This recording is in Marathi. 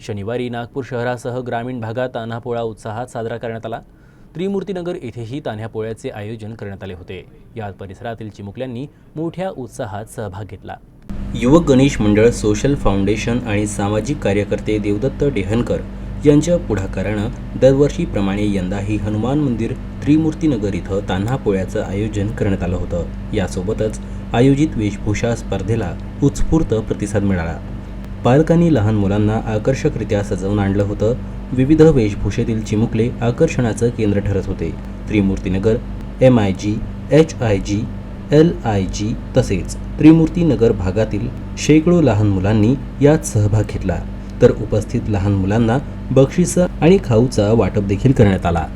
शनिवारी नागपूर शहरासह ग्रामीण भागात तान्हापोळा उत्साहात साजरा करण्यात आला. त्रिमूर्तीनगर येथेही तान्ह्यापोळ्याचे आयोजन करण्यात आले होते. या परिसरातील चिमुकल्यांनी मोठ्या उत्साहात सहभाग घेतला. युवक गणेश मंडळ सोशल फाउंडेशन आणि सामाजिक कार्यकर्ते देवदत्त डेहनकर यांच्या पुढाकारानं दरवर्षीप्रमाणे यंदाही हनुमान मंदिर त्रिमूर्तीनगर इथं तान्हा पोळ्याचं आयोजन करण्यात आलं होतं. यासोबतच आयोजित वेशभूषा स्पर्धेला उत्स्फूर्त प्रतिसाद मिळाला. पालकांनी लहान मुलांना आकर्षकरित्या सजवून आणलं होतं. विविध वेशभूषेतील चिमुकले आकर्षणाचं केंद्र ठरत होते. Trimurtinagar M I G H I G L I G तसेच त्रिमूर्तीनगर भागातील शेकडो लहान मुलांनी यात सहभाग घेतला. तर उपस्थित लहान मुलांना बक्षिसं आणि खाऊचा वाटप देखील करण्यात आला.